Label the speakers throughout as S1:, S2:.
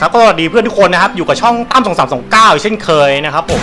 S1: ครับก็สวัสดีเพื่อนทุกคนนะครับอยู่กับช่องตั้มสองสามสองเก้าเช่นเคยนะครับผม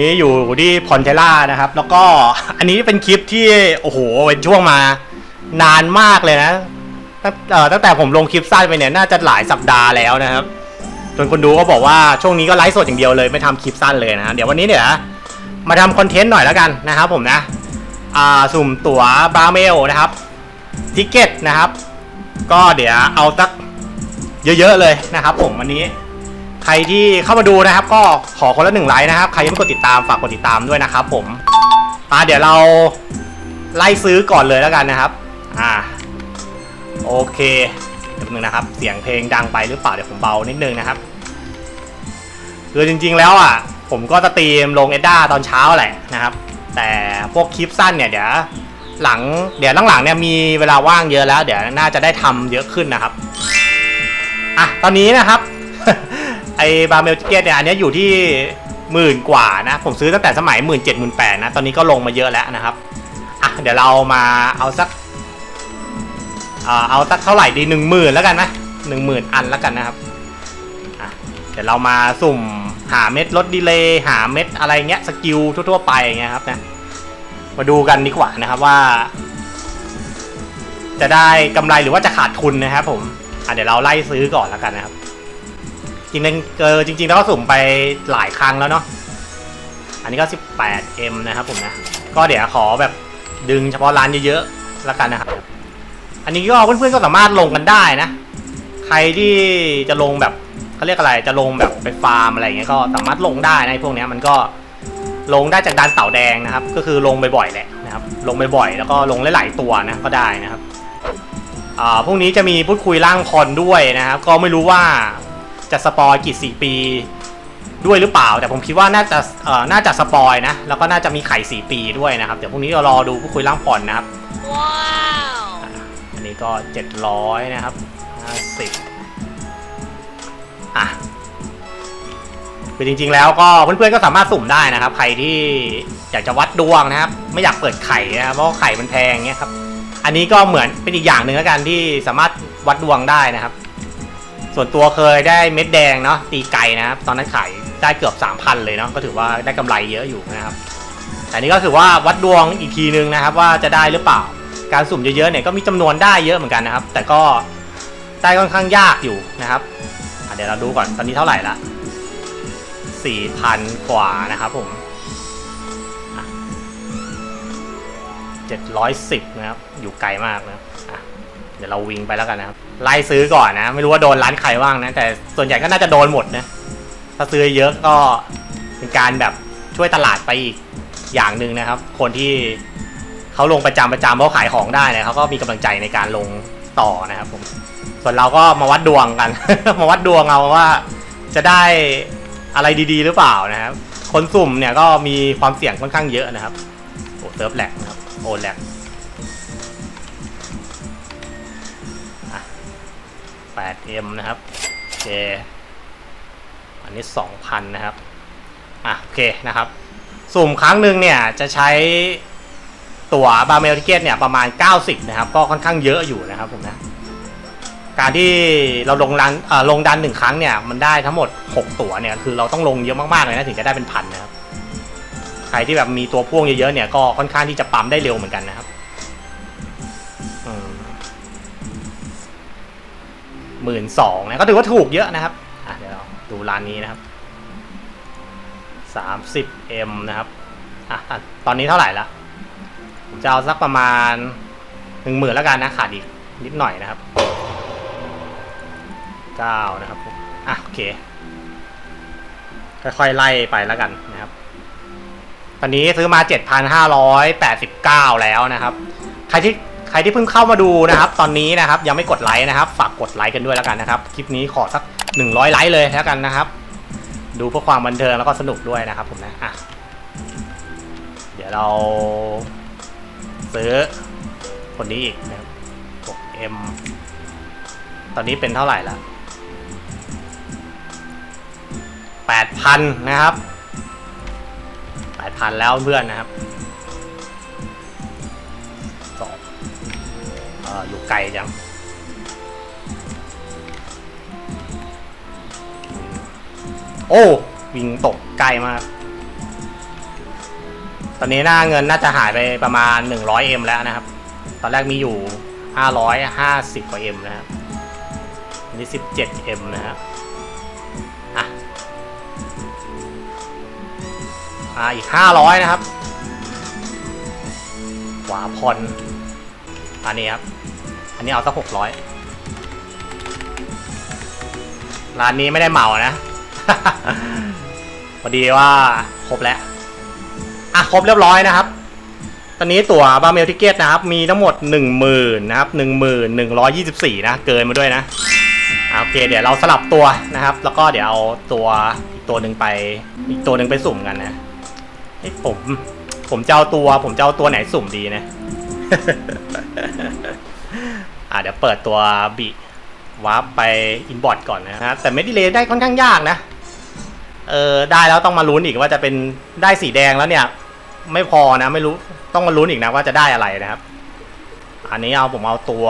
S1: นี่อยู่ที่พอนเทล่านะครับ แล้วก็อันนี้เป็นคลิปที่โอ้โหเป็นช่วงมานานมากเลยนะตั้งเอ่ตั้งแต่ผมลงคลิปสั้นไปเนี่ยน่าจะหลายสัปดาห์แล้วนะครับจนคนดูก็บอกว่าช่วงนี้ก็ไลฟ์สดอย่างเดียวเลยไม่ทำคลิปสั้นเลยนะเดี๋ยววันนี้เนี่ยมาทำคอนเทนต์หน่อยแล้วกันนะครับผมนะอ่าสุ่มตั๋วบราเมลนะครับทิเก็ตนะครับ ก็เดี๋ยวเอาสักเยอะๆเลยนะครับผมวันนี้ ใครที่เข้ามาดูนะครับ ก็ขอคนละหนึ่งไลค์นะครับ ใครยังไม่กดติดตามฝากกดติดตามด้วยนะครับ ผมอ่าเดี๋ยวเราไล่ซื้อก่อนเลยแล้วกันนะครับ อ่า โอเคเดี๋ยวนึงนะครับ เสียงเพลงดังไปหรือเปล่าเดี๋ยวผมเบานิดนึงนะครับ คือจริง ๆ แล้วอะ ผมก็จะตรีมลงเอด้าตอนเช้าแหละนะครับ แต่พวกคลิปสั้นเนี่ยเดี๋ยวหลังเดี๋ยวหลังๆเนี่ยมีเวลาว่างเยอะแล้ว เดี๋ยวน่าจะได้ทำเยอะขึ้นนะครับ อะ ตอนนี้นะครับ ไอบาเมลเกียเนี่ยอันนี้อยู่ที่หมื่นกว่านะ ผมซื้อตั้งแต่สมัยหมื่นเจ็ดหมื่นแปดนะ ตอนนี้ก็ลงมาเยอะแล้วนะครับ อะ เดี๋ยวเรามาเอาสักอ่าเอาสักเท่าไหร่ดีหนึ่งหมื่นแล้วกันนะหนึ่งหมื่นอันแล้วกันนะครับเดี๋ยวเรามาสุ่มหาเม็ดลดดีเลย์หาเม็ดอะไรเงี้ยสกิลทั่วๆไปเงี้ยครับนะมาดูกันดีกว่านะครับว่า จะได้กำไรหรือว่าจะขาดทุนนะครับผมอะเดี๋ยวเราไล่ซื้อก่อนแล้วกันนะครับ จริงๆเออจริงๆแล้วก็สุ่มไปหลายครั้งแล้วเนาะอันนี้ก็ 18M นะครับผมนะ ก็เดี๋ยวขอแบบดึงเฉพาะร้านเยอะๆแล้วกันนะครับ อันนี้ก็เพื่อนๆก็สามารถลงกันได้นะ ใครที่จะลงแบบเขาเรียกอะไรจะลงแบบไปฟาร์มอะไรเงี้ยก็สามารถลงได้นะพวกนี้มันก็ลงได้จากดานเต่าแดงนะครับ ก็คือลงบ่อยๆแหละนะครับ ลงบ่อยๆแล้วก็ลงหลายๆตัวนะก็ได้นะครับอ่าพรุ่งนี้จะมีพูดคุยร่างพรด้วยนะครับ ก็ไม่รู้ว่า จะสปอยกี่สี่ปีด้วยหรือเปล่า แต่ผมคิดว่าน่าจะเอ่อน่าจะสปอยนะ แล้วก็น่าจะมีไข่สี่ปีด้วยนะครับ เดี๋ยวพรุ่งนี้เรารอดูพูดคุยร่างพรนะครับ
S2: Wow!
S1: อันนี้ก็เจ็ดร้อยนะครับห้าสิบอะคือจริงๆแล้วก็เพื่อนๆก็สามารถสุ่มได้นะครับ ใครที่อยากจะวัดดวงนะครับ ไม่อยากเปิดไข่นะครับเพราะว่าไข่มันแพงเงี้ยครับ อันนี้ก็เหมือนเป็นอีกอย่างหนึ่งแล้วกันที่สามารถวัดดวงได้นะครับ ส่วนตัวเคยได้เม็ดแดงเนาะตีไก่นะครับ ตอนนั้นขายได้เกือบ 3,000 เลยเนาะก็ถือว่าได้กำไรเยอะอยู่นะครับ แต่นี่ก็ถือว่าวัดดวงอีกทีนึงนะครับ ว่าจะได้หรือเปล่า การสุ่มเยอะๆเนี่ยก็มีจำนวนได้เยอะเหมือนกันนะครับ แต่ก็ได้ค่อนข้างยากอยู่นะครับเดี๋ยวเราดูก่อนตอนนี้เท่าไหร่ละ4,000 กว่านะครับผมเจ็ดร้อยสิบนะครับอยู่ไกลมากนะเดี๋ยวเราวิ่งไปแล้วกันนะครับ ไล่ซื้อก่อนนะ ไม่รู้ว่าโดนร้านใครบ้างนะ แต่ส่วนใหญ่ก็น่าจะโดนหมดนะ ถ้าซื้อเยอะก็เป็นการแบบช่วยตลาดไปอีกอย่างหนึ่งนะครับ คนที่เขาลงประจำประจำเพราะขายของได้นี่ยเขาก็มีกำลังใจในการลงต่อนะครับผม ส่วนเราก็มาวัดดวงกัน มาวัดดวงเอาว่าจะได้อะไรดีๆ หรือเปล่านะครับ คนสุ่มเนี่ยก็มีความเสี่ยงค่อนข้างเยอะนะครับ โอ้เซิร์ฟแหลกนะครับ โอแหลก 8M นะครับโอเคอันนี้ 2,000 นะครับอะโอเคนะครับ สุ่มครั้งหนึ่งเนี่ยจะใช้ตั๋วบาร์เมลทิเกตเนี่ยประมาณ 90 นะครับ ก็ค่อนข้างเยอะอยู่นะครับผมนะ การที่เราลงรันเอ่อลงดันหนึ่งครั้งเนี่ยมันได้ทั้งหมด 6 ตั๋วเนี่ยคือเราต้องลงเยอะมากๆเลยนะถึงจะได้เป็นพันนะครับ ใครที่แบบมีตัวพ่วงเยอะๆเนี่ยก็ค่อนข้างที่จะปั๊มได้เร็วเหมือนกันนะครับ หมื่นสองนะก็ถือว่าถูกเยอะนะครับอะเดี๋ยวเราดูร้านนี้นะครับ 30M นะครับอะอะตอนนี้เท่าไหร่ละผมจะเอาสักประมาณหนึ่งหมื่นแล้วกันนะขาดอีกนิดหน่อยนะครับเก้านะครับอะโอเคค่อยๆไล่ไปแล้วกันนะครับตอนนี้ซื้อมา 7,589 แล้วนะครับ ใครที่ ใครที่เพิ่งเข้ามาดูนะครับตอนนี้นะครับยังไม่กดไลค์นะครับ ฝากกดไลค์กันด้วยแล้วกันนะครับคลิปนี้ขอสัก 100 ไลค์เลยแล้วกันนะครับ ดูเพื่อความบันเทิงแล้วก็สนุกด้วยนะครับผมนะอะเดี๋ยวเราซื้อคนนี้อีกนะครับ 6M ตอนนี้เป็นเท่าไหร่ละ8,000 นะครับ 8,000 แล้วเพื่อนนะครับ อยู่ไกลจังโอ้วิ่งตกไกลมาก ตอนนี้หน้าเงินน่าจะหายไปประมาณ 100M แล้วนะครับ ตอนแรกมีอยู่ 550 กว่า M นะครับนนี้ 17M นะครับอะอ่าอีก 500 นะครับ ขวาพรอันนี้ครับ อันนี้เอาสัก600ร้านนี้ไม่ได้เหมานะพอดีว่าครบแล้ว อะครบเรียบร้อยนะครับ ตอนนี้ตั๋วบาร์เมลทิเกตนะครับ มีทั้งหมด 1 0,000นะครับ11,124นะ เกินมาด้วยนะอะโอเค เดี๋ยวเราสลับตัวนะครับ แล้วก็เดี๋ยวเอาตัวอีกตัวหนึ่งไป อีกตัวหนึ่งไปสุ่มกันนะเฮ้ยผม ผมจะเอาตัว ผมจะเอาตัวไหนสุ่มดีนะ อะเดี๋ยวเปิดตัวบิวาร์ปไปอินบอร์ดก่อนนะฮะแต่ไม่ดีเลยได้ค่อนข้างยากนะ เออได้แล้วต้องมาลุ้นอีกว่าจะเป็นได้สีแดงแล้วเนี่ย ไม่พอนะไม่รู้ต้องมาลุ้นอีกนะว่าจะได้อะไรนะครับ อันนี้เอาผมเอาตัว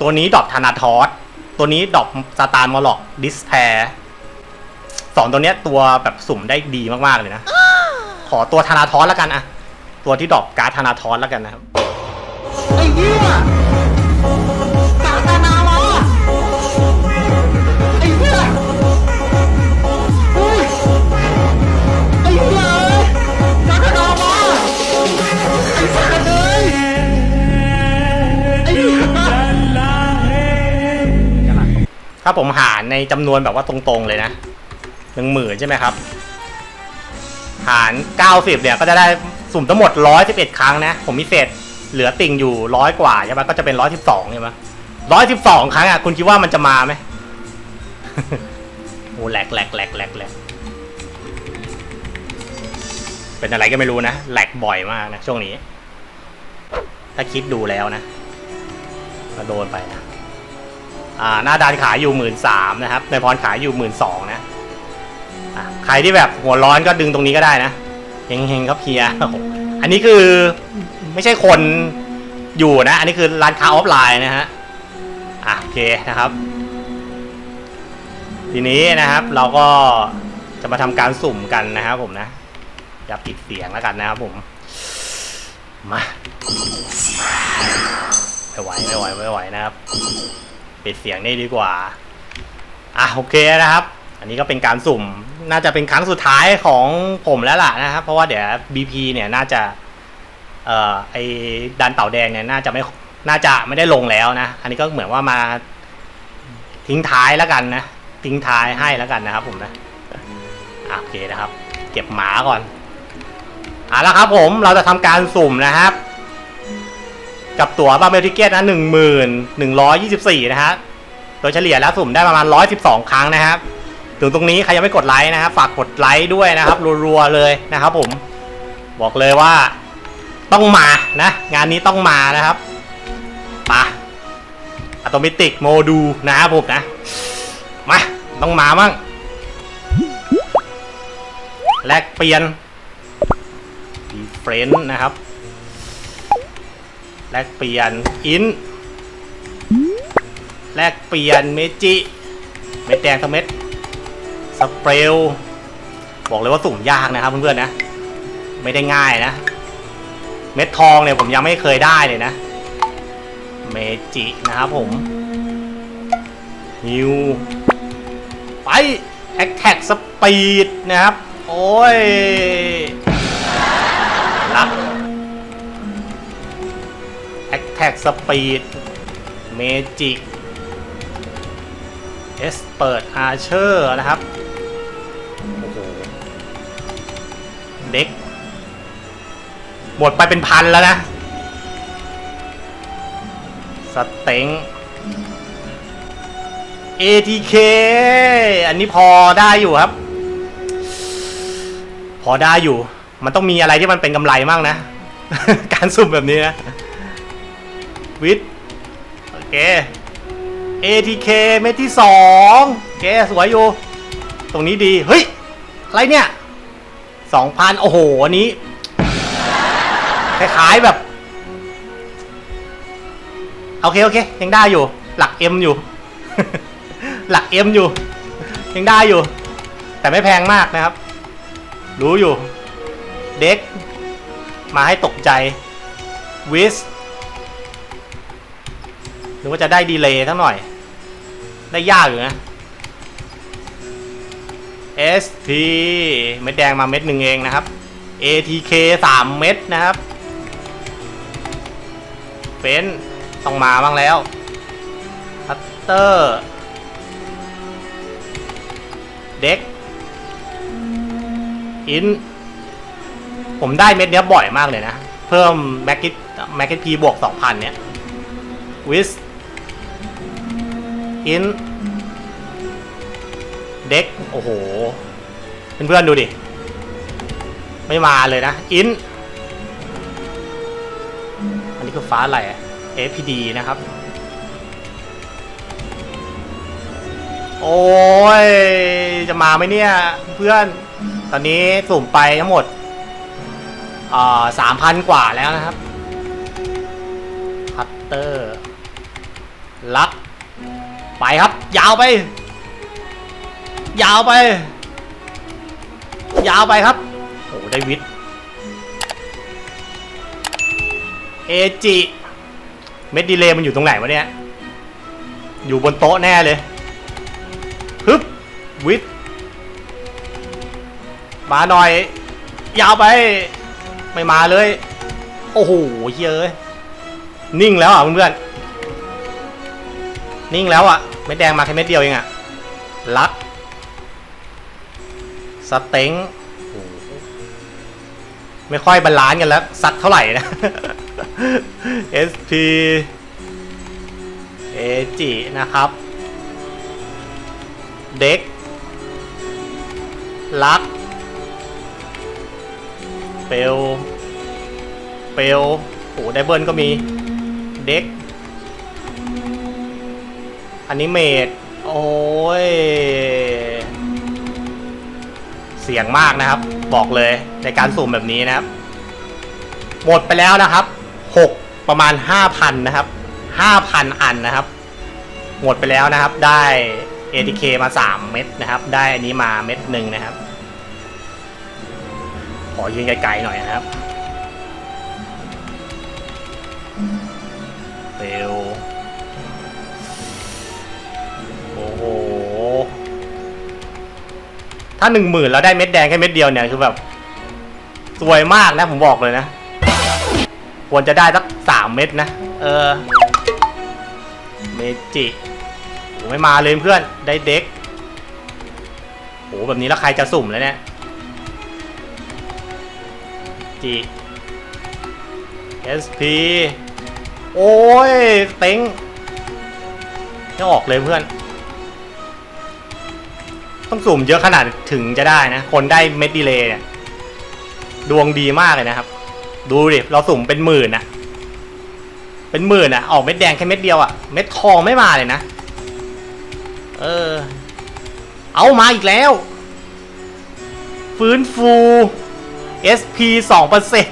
S1: ตัวนี้ดรอปธนาทอสตัวนี้ดรอปสตาร์มอลล็อกดิสแพร์สองตัวเนี้ยตัวแบบสุ่มได้ดีมากๆเลยนะ ขอตัวธนาทอสแล้วกันอะ ตัวที่ดรอปการ์ดธนาทอสแล้วกันนะครับ
S2: ไอ้เหี้ยกาตานามาไอ้เหี้ยเฮ้ยไอ้เหี้ยกาตานามาไอ้สัตว์เลยไอ้เหี้ย
S1: ถ้าผมหารในจำนวนแบบว่าตรงๆเลยนะหนึ่งหมื่นใช่ไหมครับ หารเก้าสิบเนี่ยก็จะได้ สุ่มทั้งหมดร้อยสิบเอ็ดครั้งนะ ผมมีเศษเหลือติ่งอยู่ร้อยกว่าใช่ไหมก็จะเป็นร้อยสิบสองใช่ไหมร้อยสิบสองครั้งอะ คุณคิดว่ามันจะมาไหมโอ้แหลกแหลกแหลกแหลกแหลกเป็นอะไรก็ไม่รู้นะแหลกบ่อยมากนะ ช่วงนี้ ถ้าคิดดูแล้วนะก็โดนไปนะอ่าหน้าดานขายอยู่หมื่นสามนะครับในพรขายอยู่หมื่นสองนะอะใครที่แบบหัวร้อนก็ดึงตรงนี้ก็ได้นะ เฮงๆครับเฮียโอ้โหอันนี้คือไม่ใช่คนอยู่นะ อันนี้คือร้านค้าออฟไลน์นะฮะ อะโอเคนะครับ ทีนี้นะครับเราก็จะมาทำการสุ่มกันนะครับผมนะอย่าปิดเสียงแล้วกันนะครับผม มาไม่ไหวไม่ไหวไม่ไหวนะครับ ปิดเสียงนี่ดีกว่า อะโอเคนะครับ อันนี้ก็เป็นการสุ่มน่าจะเป็นครั้งสุดท้ายของผมแล้วล่ะนะครับเพราะว่าเดี๋ยว BP เนี่ยน่าจะเอ่อไอ้ดันเต่าแดงเนี่ยน่าจะไม่น่าจะไม่ได้ลงแล้วนะ อันนี้ก็เหมือนว่ามาทิ้งท้ายแล้วกันนะ ทิ้งท้ายให้แล้วกันนะครับผมนะโอเคนะครับ เก็บหมาก่อนเอาละครับผมเราจะทำการสุ่มนะครับ กับตั๋วบาเมลทิเกตนะหนึ่งหมื่นหนึ่งร้อยยี่สิบสี่นะฮะโดยเฉลี่ยแล้วสุ่มได้ประมาณร้อยสิบสองครั้งนะครับ ถึงตรงนี้ใครยังไม่กดไลค์นะครับฝากกดไลค์ด้วยนะครับรัวๆเลยนะครับผมบอกเลยว่าต้องมานะ งานนี้ต้องมานะครับปะอัตโนมัติโมดูนะครับผมนะมาต้องมามั่งแลกเปลี่ยนดีเฟรนต์นะครับแลกเปลี่ยนอินแลกเปลี่ยนเมจิเม็ดแดงทั้งเม็ด สเปรลบอกเลยว่าสุ่มยากนะครับเพื่อนๆนะ ไม่ได้ง่ายนะ เม็ดทองเนี่ยผมยังไม่เคยได้เลยนะ เมจินะครับผมฮิวไปแอคแท็กสปีดนะครับ โอ้ยรับแอคแท็กสปีดเมจิเอสเปิดอาเชอร์นะครับ เด็ก หมดไปเป็นพันแล้วนะ สเต็ง ATK อันนี้พอได้อยู่ครับ พอได้อยู่ มันต้องมีอะไรที่มันเป็นกำไรมั่งนะ การสุ่มแบบนี้นะวิทโอเค ATK เม็ดที่สองโอเคสวยอยู่ ตรงนี้ดี เฮ้ย อะไรเนี่ย สองพันโอ้โหอันนี้คล้ายๆแบบ โอเค โอเค ยังได้อยู่ หลัก M อยู่ หลัก M อยู่ ยังได้อยู่ แต่ไม่แพงมากนะครับ รู้อยู่ เด็ก มาให้ตกใจ วิสหรือว่าจะได้ดีเลย์สักหน่อย ได้ยากอยู่นะ SP เม็ดแดงมาเม็ดหนึ่งเองนะครับ ATK 3 เม็ดนะครับเฟนต้องมาบ้างแล้วพัตเตอร์เด็กอินผมได้เม็ดเนี้ยบ่อยมากเลยนะ เพิ่มแม็กกิทแม็กกิทพีบวก 2,000 เนี้ยวิสอิน เด็ก โอ้โห เพื่อนๆดูดิ ไม่มาเลยนะ อิน อันนี้คือฟ้าอะไรอะ FPD นะครับ โอ้ย จะมาไหมเนี่ย เพื่อน ตอนนี้สุ่มไปทั้งหมดสามพันกว่าแล้วนะครับพัตเตอร์ลักไปครับ ยาวไป ยาวไป ยาวไปครับ โอ้ได้วิทเอจิ เม็ดดีเลย์มันอยู่ตรงไหนวะเนี่ย อยู่บนโต๊ะแน่เลย ฮึบ วิทมาหน่อย ยาวไป ไม่มาเลย โอ้โหเฮ้ยนิ่งแล้วอะเพื่อนๆ นิ่งแล้วอะ เม็ดแดงมาแค่เม็ดเดียวเองอะ ลัก สเต็งโอ้โหไม่ค่อยบาลานซ์กันแล้วสักเท่าไหร่นะ SP เอจินะครับ เด็กลัก เปลวเปลวโอ้ไดเบิลก็มี เด็ก อันนี้เมด โอ้ย เสี่ยงมากนะครับ บอกเลยในการสุ่มแบบนี้นะครับ หมดไปแล้วนะครับ 6 ประมาณ 5,000 นะครับ 5,000 อันนะครับ หมดไปแล้วนะครับ ได้ ATK มา 3 เม็ดนะครับ ได้อันนี้มาเม็ดหนึ่งนะครับ ขอยืนไกลๆหน่อยนะครับ ถ้าหนึ่งหมื่นแล้วได้เม็ดแดงแค่เม็ดเดียวเนี่ยคือแบบสวยมากนะผมบอกเลยนะ ควรจะได้สักสามเม็ดนะ เออ เมจิโอ้ไม่มาเลยเพื่อนได้เด็กโหแบบนี้แล้วใครจะสุ่มแล้วเนี่ยจี SP โอ้ยเต็งไม่ออกเลยเพื่อน ต้องสุ่มเยอะขนาดถึงจะได้นะ คนได้เม็ดดีเลย์เนี่ยดวงดีมากเลยนะครับ ดูดิ เราสุ่มเป็นหมื่นอะเป็นหมื่นอะออกเม็ดแดงแค่เม็ดเดียวอะเม็ดทองไม่มาเลยนะ เออ เอามาอีกแล้ว ฟื้นฟู SP สองเปอร์เซ็น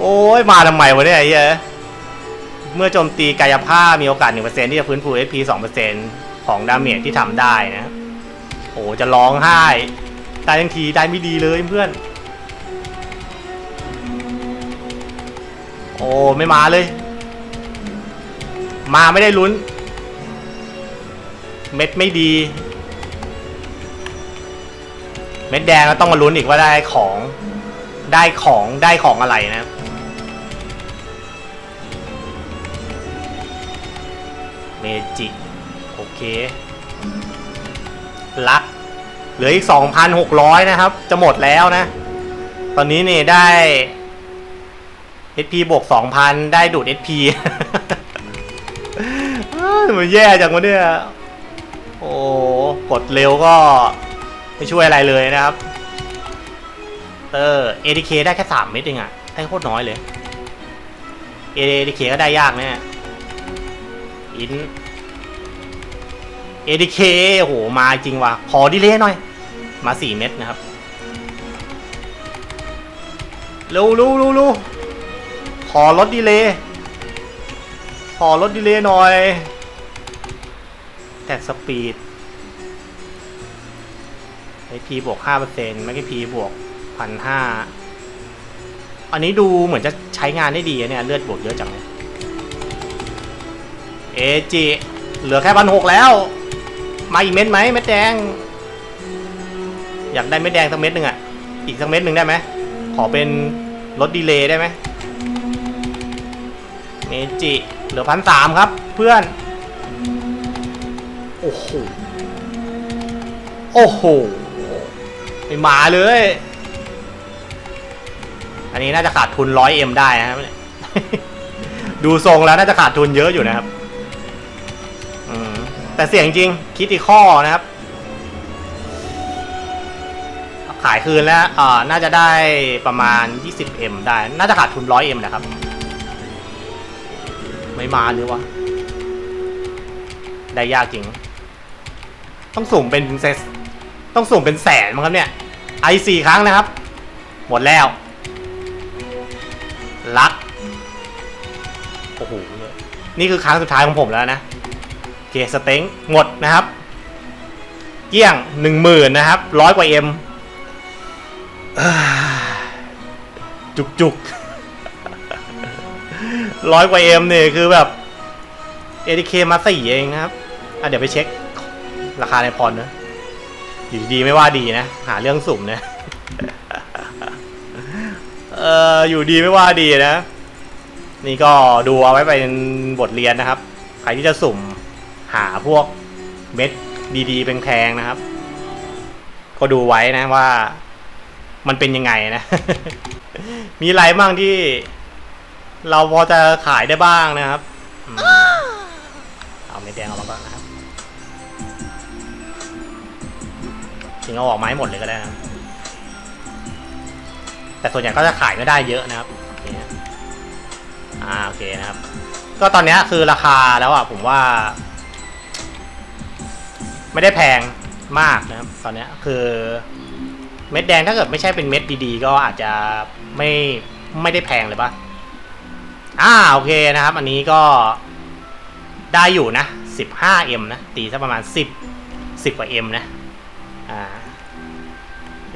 S1: โอ้ย มาทำไมวะเนี่ยไอ้เหี้ยเมื่อโจมตีกายภาพมีโอกาส 1%ที่จะฟื้นฟู SP 2% ของดาเมจที่ทำได้นะโอ้จะร้องไห้ได้ทันทีได้ไม่ดีเลยเพื่อน โอ้ไม่มาเลย มาไม่ได้ลุ้น เม็ดไม่ดี เม็ดแดงก็ต้องมาลุ้นอีกว่าได้ของได้ของได้ของอะไรนะ เมจิ เคลักเหลืออีก 2,600 นะครับ จะหมดแล้วนะ ตอนนี้เนี่ยได้ HP บวก 2,000 ได้ดูด HP มันแย่จังวะเนี่ย โอ้กดเร็วก็ไม่ช่วยอะไรเลยนะครับ เออ ADK ได้แค่ 3 เม็ดเองอะได้โคตรน้อยเลย ADK ก็ได้ยากแน่อิน ADK โอ้โหมาจริงว่ะ ขอดีเลยหน่อย มา4เม็ดนะครับร็วเร็วเร็วเร็วขอลดดีเลยขอลดดีเลยหน่อย แท็กสปีดไอพีบวกห้าเปอร์เซ็นต์ไม่ใช่พีบวกพันห้าอันนี้ดูเหมือนจะใช้งานได้ดีเนี่ย เลือดบวกเยอะจังเลยเอจิเหลือแค่พันหกแล้ว มาอีกเม็ดไหมเม็ดแดง อยากได้เม็ดแดงสักเม็ดหนึ่งอะ อีกสักเม็ดหนึ่งได้ไหมขอเป็นลดดีเลย์ได้ไหมเมจิเหลือพันสามครับ เพื่อน โอ้โห โอ้โหไม่มาเลย อันนี้น่าจะขาดทุนร้อยเอ็มได้นะครับ ดูทรงแล้วน่าจะขาดทุนเยอะอยู่นะครับ แต่เสี่ยงจริงคิดอีข้อนะครับ ขายคืนแล้วอ่าน่าจะได้ประมาณ 20M ได้ น่าจะขาดทุน 100M นะครับ ไม่มาหรือวะ ได้ยากจริง ต้องสุ่มเป็นเซสต้องสุ่มเป็นแสนมั้งครับเนี่ยไอสี่ครั้งนะครับ หมดแล้ว ลัก โอ้โหนี่คือครั้งสุดท้ายของผมแล้วนะ เคสเต็งหมดนะครับ เกี้ยงหนึ่งหมื่นนะครับร้อยกว่าเอ็มจุกจุกร้อยกว่าเอ็มเนี่ยคือแบบ ADK มาสี่เองนะครับอะเดี๋ยวไปเช็ค ราคาในพรนะอยู่ดีไม่ว่าดีนะ หาเรื่องสุ่มนะเอออยู่ดีไม่ว่าดีนะ นี่ก็ดูเอาไว้เป็นบทเรียนนะครับ ใครที่จะสุ่ม หาพวกเม็ดดีๆแพงๆนะครับ ก็ดูไว้นะว่า มันเป็นยังไงนะ มีอะไรบ้างที่ เราพอจะขายได้บ้างนะครับเอาไม่แดงออกมาก่อนนะครับจริงเอาออกไม้หมดเลยก็ได้นะแต่ส่วนใหญ่ก็จะขายไม่ได้เยอะนะครับอ่าโอเคนะครับ ก็ตอนนี้คือราคาแล้วอะผมว่า ไม่ได้แพงมากนะครับตอนนี้คือเม็ดแดงถ้าเกิดไม่ใช่เป็นเม็ดดีๆ ก็อาจจะไม่ไม่ได้แพงเลยปะอ่าโอเคนะครับ อันนี้ก็ได้อยู่นะ 15M นะ ตีสักประมาณ 10 10 กว่า M นะ อ่า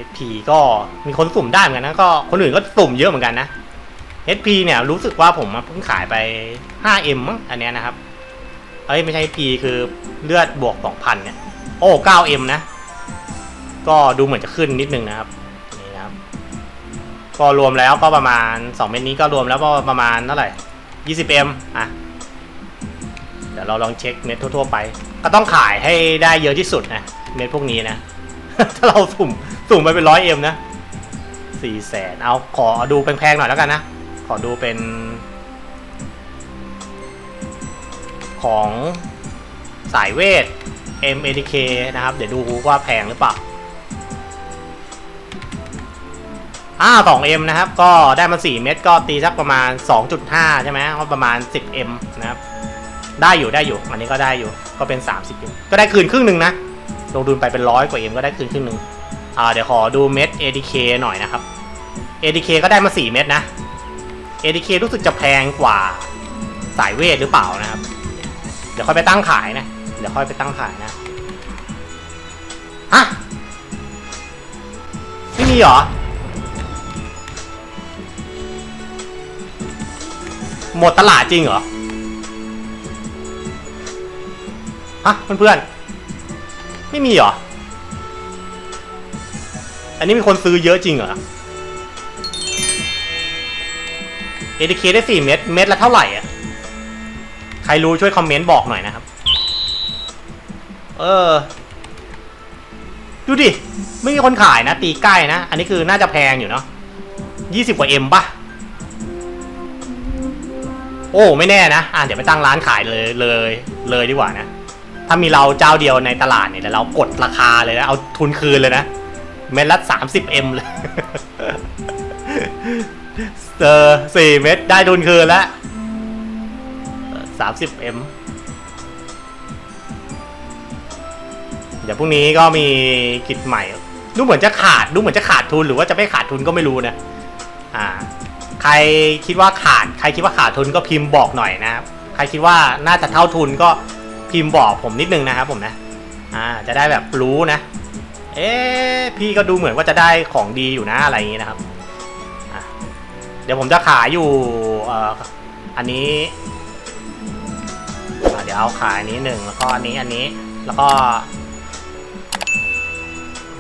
S1: HP ก็มีคนสุ่มได้เหมือนกันนะ ก็คนอื่นก็สุ่มเยอะเหมือนกันนะ HP เนี่ยรู้สึกว่าผมเพิ่งขายไป 5M มั้งอันเนี้ยนะครับ เอ้ยไม่ใช่ P คือเลือดบวก 2,000 เนี่ย โอ้ 9M นะ ก็ดูเหมือนจะขึ้นนิดนึงนะครับ นี่นะครับ ก็รวมแล้วก็ประมาณ 2 เม็ดนี้ก็รวมแล้วก็ประมาณเท่าไหร่ 20M อะ เดี๋ยวเราลองเช็คเม็ดทั่วๆไป ก็ต้องขายให้ได้เยอะที่สุดนะ เม็ดพวกนี้นะ ถ้าเราสุ่มสุ่มไปเป็นร้อยเอ็มนะสี่แสนเอาขอดูแพงๆหน่อยแล้วกันนะ ขอดูเป็น ของสายเวท MADK นะครับ เดี๋ยวดูว่าแพงหรือเปล่าอ่า 2M นะครับ ก็ได้มา 4 เม็ดก็ตีสักประมาณ 2.5 ใช่ไหมก็ประมาณ 10M นะครับ ได้อยู่ได้อยู่ อันนี้ก็ได้อยู่ ก็เป็น 30M ก็ได้คืนครึ่งหนึ่งนะ ลงทุนไปเป็นร้อยกว่า M ก็ได้คืนครึ่งหนึ่งอ่า เดี๋ยวขอดูเม็ด ADK หน่อยนะครับ ADK ก็ได้มา 4 เม็ดนะ ADK รู้สึกจะแพงกว่าสายเวทหรือเปล่านะครับ เดี๋ยวค่อยไปตั้งขายนะ เดี๋ยวค่อยไปตั้งขายนะฮะไม่มีเหรอ หมดตลาดจริงเหรอ ฮะเพื่อนๆ ไม่มีเหรอ อันนี้มีคนซื้อเยอะจริงเหรอ ADK ได้4เม็ด เม็ดละเท่าไหร่อะ ใครรู้ช่วยคอมเมนต์บอกหน่อยนะครับ เออ ดูดิ ไม่มีคนขายนะ ตีใกล้นะ อันนี้คือน่าจะแพงอยู่เนาะยี่สิบกว่าเอ็มป่ะ โอ้ ไม่แน่นะ อะเดี๋ยวไปตั้งร้านขายเลยเลย เลยดีกว่านะ ถ้ามีเราเจ้าเดียวในตลาดเนี่ยเดี๋ยวเรากดราคาเลยนะ เอาทุนคืนเลยนะ เม็ดละสามสิบเอ็มเลย เออสี่เม็ดได้ทุนคืนแล้ว สามสิบเดี๋ยวพรุ่งนี้ก็มีกิจใหม่ ดูเหมือนจะขาดดูเหมือนจะขาดทุนหรือว่าจะไม่ขาดทุนก็ไม่รู้นะอ่าใครคิดว่าขาด ใครคิดว่าขาดทุนก็พิมพ์บอกหน่อยนะครับใครคิดว่าน่าจะเท่าทุนก็พิมพ์บอกผมนิดนึงนะครับผมนะอ่าจะได้แบบรู้นะ เอ๊พี่ก็ดูเหมือนว่าจะได้ของดีอยู่นะอะไรอย่างนี้นะครับ เดี๋ยวผมจะขายอยู่อ,อันนี้ ดี๋ยวเอาขายนี้หนึ่งแล้วก็อันนี้อันนี้แล้วก็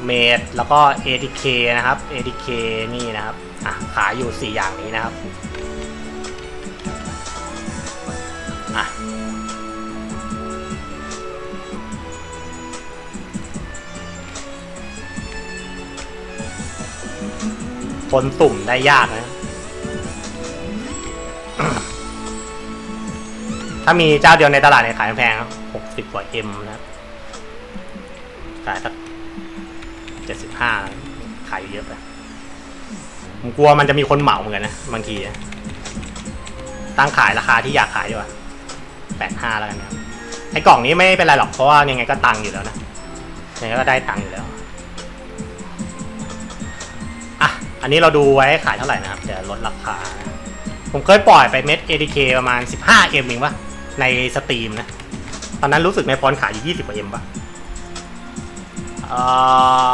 S1: เมดแล้วก็ ADK นะครับ ADK นี่นะครับอะขายอยู่ 4 อย่างนี้นะครับอะคนสุ่มได้ยากนะ ถ้ามีเจ้าเดียวในตลาดเนี่ยขายแพงหกสิบกว่าเอ็มนะครับขายสักเจ็ดสิบห้าขายอยู่เยอะไปผมกลัวมันจะมีคนเหมาเหมือนกันนะ บางที ตั้งขายราคาที่อยากขายดีกว่าแปดห้าแล้วกันนะครับไอ้กล่องนี้ไม่เป็นไรหรอกเพราะว่ายังไงก็ตังค์อยู่แล้วนะยังไงก็ได้ตังค์อยู่แล้วอะอันนี้เราดูไว้ขายเท่าไหร่นะครับจะลดราคา ผมเคยปล่อยไปเม็ด ADK ประมาณ 15 M เองปะ ในสตรีมนะ ตอนนั้นรู้สึกในพรขายอยู่ 20กว่า M ปะเอ่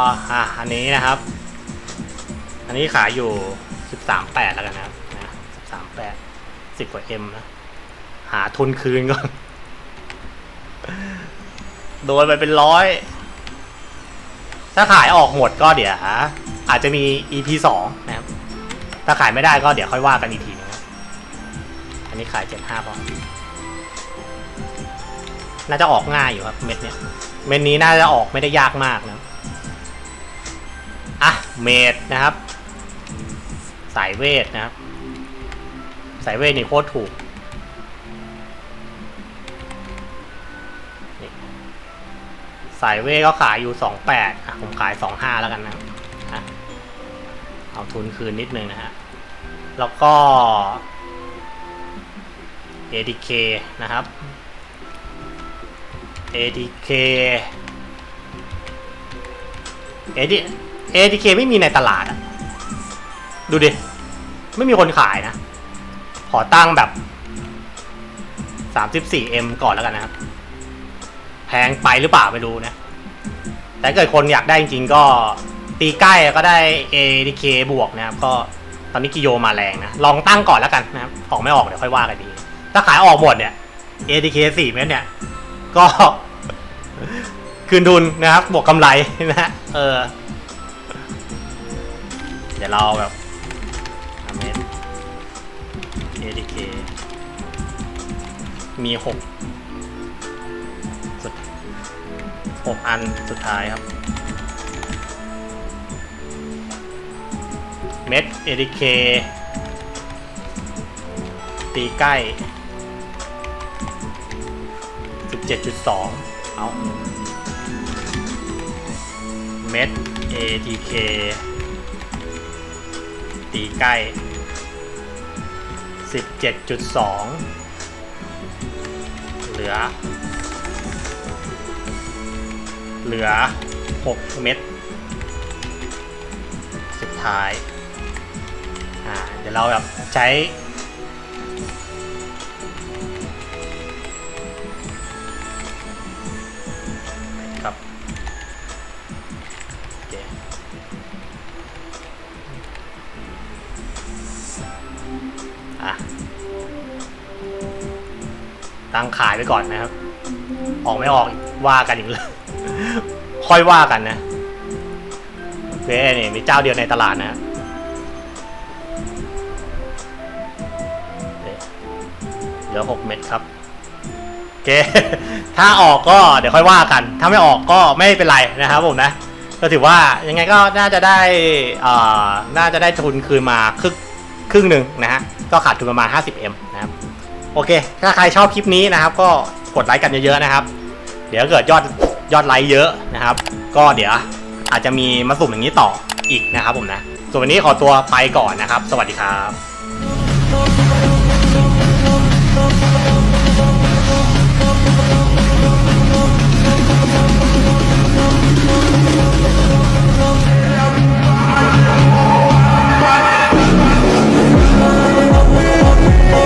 S1: ออะอันนี้นะครับ อันนี้ขายอยู่ 13.8 แล้วกันนะครับนะ13.8 10 กว่า M นะ หาทุนคืนก่อน โดนไปเป็นร้อย ถ้าขายออกหมดก็เดี๋ยว อาจจะมี EP สองนะครับ ถ้าขายไม่ได้ก็เดี๋ยวค่อยว่ากันอีกทีนึงนะอันนี้ขายเจ็ดห้าพอ น่าจะออกง่ายอยู่ครับเม็ดเนี้ยเม็ดนี้น่าจะออกไม่ได้ยากมากนะอะเมดนะครับ สายเวทนะครับ สายเวทนี่โคตรถูกสายเวทก็ขายอยู่สองแปดอะผมขายสองห้าแล้วกันนะอะเอาทุนคืนนิดนึงนะฮะ แล้วก็ ADK นะครับ ADK AD ADK ไม่มีในตลาดอะดูดิ ไม่มีคนขายนะ ขอตั้งแบบ 34M ก่อนแล้วกันนะครับ แพงไปหรือเปล่าไม่รู้นะ แต่เกิดคนอยากได้จริงๆก็ตีใกล้ก็ได้ ADK บวกนะครับ ก็ตอนนี้กิโยมาแรงนะ ลองตั้งก่อนแล้วกันนะครับ ออกไม่ออกเดี๋ยวค่อยว่ากันดี ถ้าขายออกหมดเนี่ย ADK 4เม็ดเนี่ย ก็ คืนทุนนะครับ บวกกำไรนะฮะเออ เดี๋ยวเราแบบอเม็ด ADK มีหกสุดหกอันสุดท้ายครับ เม็ด ADK ตีใกล้ 17.2 เอาเม็ด ATK ตีใกล้ 17.2 เหลือ เหลือ 6 เม็ด สุดท้าย อ่า เดี๋ยวเราแบบใช้ ตั้งขายไปก่อนนะครับ ออกไม่ออกว่ากันอีกเลยค่อยว่ากันนะโอเนี่มีเจ้าเดียวในตลาดนะเหลือหกเม็ดครับโอเค ถ้าออกก็เดี๋ยวค่อยว่ากัน ถ้าไม่ออกก็ไม่เป็นไรนะครับผมนะก็ถือว่ายังไงก็น่าจะได้อ่าน่าจะได้ทุนคืนมาครึ่งครึ่งหนึ่งนะฮะก็ขาดทุนประมาณ 50M นะครับ โอเค ถ้าใครชอบคลิปนี้นะครับ ก็กดไลค์กันเยอะๆนะครับ เดี๋ยวเกิดยอดยอดไลค์เยอะนะครับ ก็เดี๋ยวอาจจะมีมาสุ่มอย่างนี้ต่ออีกนะครับผมนะ ส่วนวันนี้ขอตัวไปก่อนนะครับ สวัสดีครับ